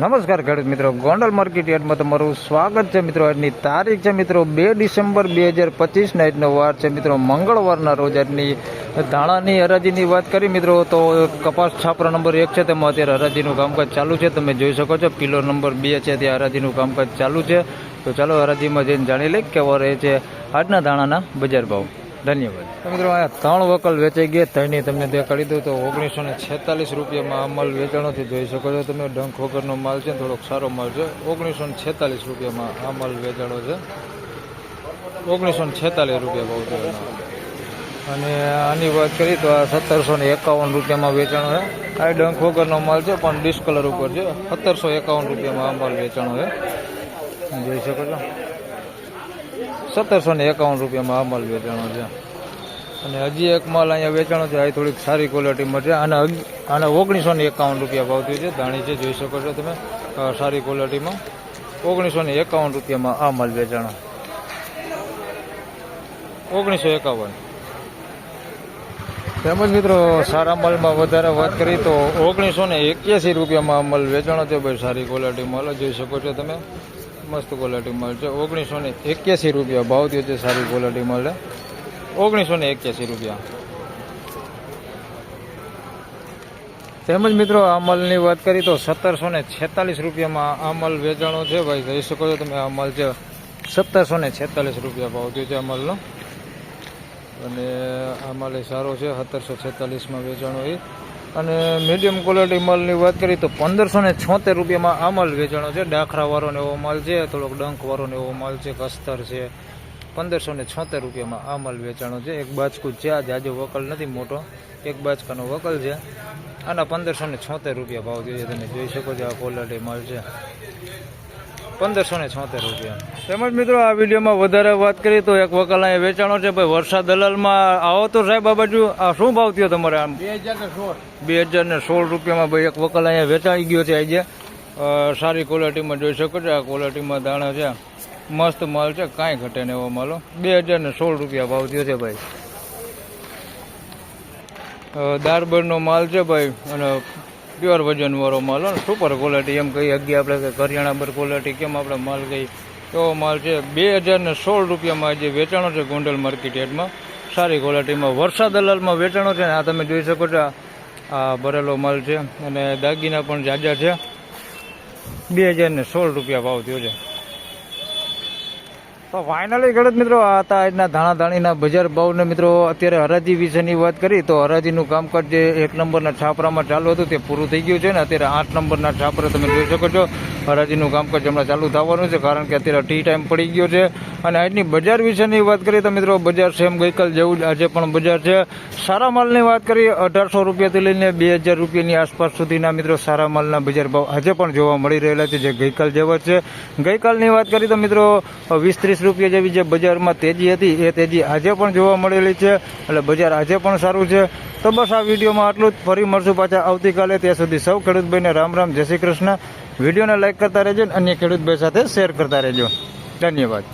નમસ્કાર ખેડૂત મિત્રો. ગોંડલ માર્કેટ યાર્ડમાં તમારું સ્વાગત છે મિત્રો. આજની તારીખ છે મિત્રો બે ડિસેમ્બર બે હજાર પચીસના. આજનો વાર છે મિત્રો મંગળવારના રોજ. આજની ધાણાની હરાજીની વાત કરી મિત્રો તો કપાસ છાપરા નંબર એક છે. તેમાં અત્યારે હરાજીનું કામકાજ ચાલુ છે. તમે જોઈ શકો છો પિલર નંબર બે છે. ત્યાં હરાજીનું કામકાજ ચાલુ છે. તો ચાલો હરાજીમાં જઈને જાણી લઈએ કેવા રહે છે આજના ધાણાના બજાર ભાવ. ધન્યવાદ. મિત્રો, આ ત્રણ વકલ વેચાઈ ગયા ત્રણની તમને દેખાડી દઉં તો ઓગણીસો ને છેતાલીસ રૂપિયામાં આ માલ વેચાણોથી જોઈ શકો છો તમે. ડંખ વગરનો માલ છે થોડોક સારો માલ છે. ઓગણીસો ને છેતાલીસ રૂપિયામાં આ માલ વેચાણો છે. ઓગણીસો ને છેતાલીસ રૂપિયા ભાવ છે. અને આની વાત કરીએ તો આ સત્તરસો ને એકાવન રૂપિયામાં વેચાણો છે. આ ડંખ વગરનો માલ છે, પણ ડિસ્કલર ઉપર છે. સત્તરસો એકાવન રૂપિયામાં આ માલ વેચાણો છે. જોઈ શકો છો. સત્તરસો ને એકાવન રૂપિયામાં આ માલ વેચાણો છે. અને હજી એક માલ અહીંયા વેચાણો છે, આ થોડીક સારી ક્વોલિટીમાં છે. અગ- આના ઓગણીસો ને એકાવન રૂપિયા ભાવ થયું છે. ધાણી છે, જોઈ શકો છો તમે સારી ક્વોલિટીમાં ઓગણીસો ને એકાવન રૂપિયામાં આ માલ વેચાણો. ઓગણીસો એકાવન. તેમજ મિત્રો, સારા માલમાં વધારે વાત કરીએ તો ઓગણીસો ને એક્યાસી રૂપિયામાં આ માલ વેચાણો છે. ભાઈ, સારી ક્વોલિટી માલ, જોઈ શકો છો તમે. મસ્ત ક્વોલિટી મળશે ઓગણીસો ને એક્યાસી રૂપિયા ભાવ થયો છે, સારી ક્વોલિટી મળે. ઓગણીસો ને એક્યાસી રૂપિયા. તેમજ મિત્રો આ મલની વાત કરીએ તો સત્તરસો ને છેતાલીસ રૂપિયામાં આ માલ વેચાણો છે. ભાઈ, જોઈ શકો છો તમે આ માલ છે. સત્તરસો ને છેતાલીસ રૂપિયા ભાવ થયો છે આ માલનો અને આ માલ સારો છે, સત્તરસો છેતાલીસમાં વેચાણો એ. અને મીડિયમ ક્વોલિટી માલની વાત કરીએ તો પંદરસો ને છોતેર રૂપિયામાં આ માલ વેચાણો છે. ડાખરાવાળો ને એવો માલ છે, થોડોક ડંખવાળો ને એવો માલ છે, કસ્તર છે. પંદરસો ને છોતેર રૂપિયામાં આ માલ વેચાણો છે. એક બાજકું છે, આ જાજો વકલ નથી મોટો. એક બાજકાનો વકલ છે. આના પંદરસો ને છોતેર રૂપિયા ભાવ જોઈએ તમે જોઈ શકો છો, આ ક્વોલિટી માલ છે. પંદરસો ને છોતેર રૂપિયા. તેમજ મિત્રો આ વિડીયોમાં વધારે વાત કરીએ તો એક વકલ અહીંયા વેચાણો છે. ભાઈ વરસાદ દલાલમાં આવો તો સાહેબ આ બાજુ આ શું ભાવ થયો તમારે આમ? બે હજાર ને સોળ. બે હજાર ને સોળ રૂપિયામાં ભાઈ એક વકલ અહીંયા વેચાઈ ગયો છે આજે. સારી ક્વોલિટીમાં જોઈ શકો છો આ ક્વોલિટીમાં દાણા છે. મસ્ત માલ છે કાંઈ ઘટે ને એવો માલો બે હજાર ને સોળ રૂપિયા ભાવ થયો છે ભાઈ. દારબરનો માલ છે ભાઈ અને પ્યોર વજનવાળો માલ હોય સુપર ક્વોલિટી એમ કહીએ. અગિયાર આપણે કે કરિયાણા ક્વોલિટી કેમ આપણે માલ કહીએ? એવો માલ છે બે હજાર ને સોળ રૂપિયામાં જે વેચાણો છે ગોંડલ માર્કેટ યાર્ડમાં. સારી ક્વોલિટીમાં વરસાદ દલાલમાં વેચાણો છે ને, આ તમે જોઈ શકો છો, આ- ભરેલો માલ છે. અને દાગીના પણ જાજા છે. બે હજાર ને સોળ રૂપિયા ભાવ થયો છે. તો ફાઇનલી ખેડૂત મિત્રો, આ હતા આજના ધાણાધાણીના બજાર ભાવને મિત્રો, અત્યારે હરાજી વિશેની વાત કરી, તો હરાજીનું કામકાજ જે એક નંબરના છાપરામાં ચાલુ હતું તે પૂરું થઈ ગયું છે ને અત્યારે આઠ નંબરના છાપરા તમે જોઈ શકો છો. હરાજીનું કામકાજ હમણાં ચાલુ થવાનું છે, કારણ કે અત્યારે ટી ટાઈમ પડી ગયો છે. અને આજની બજાર વિશેની વાત કરીએ તો મિત્રો, બજાર સેમ ગઈકાલ જેવું આજે પણ બજાર છે. સારા માલની વાત કરીએ, અઢારસો રૂપિયાથી લઈને બે હજાર રૂપિયાની આસપાસ સુધીના મિત્રો સારા માલના બજાર ભાવ આજે પણ જોવા મળી રહેલા છે, જે ગઈકાલ જેવા છે. ગઈકાલની વાત કરીએ તો મિત્રો વીસ ત્રીસ રૂપિયા જેવી જે બજારમાં તેજી હતી, એ તેજી આજે પણ જોવા મળેલી છે. એટલે બજાર આજે પણ સારું છે. તો બસ આ વિડીયોમાં આટલું જ. ફરી મળશું પાછા આવતીકાલે. ત્યાં સુધી સૌ ખેડૂતભાઈને રામ રામ જય શ્રી કૃષ્ણ. વિડીયોને લાઈક કરતા રહેજો અને અન્ય ખેડૂતભાઈ સાથે શેર કરતા રહેજો. ધન્યવાદ.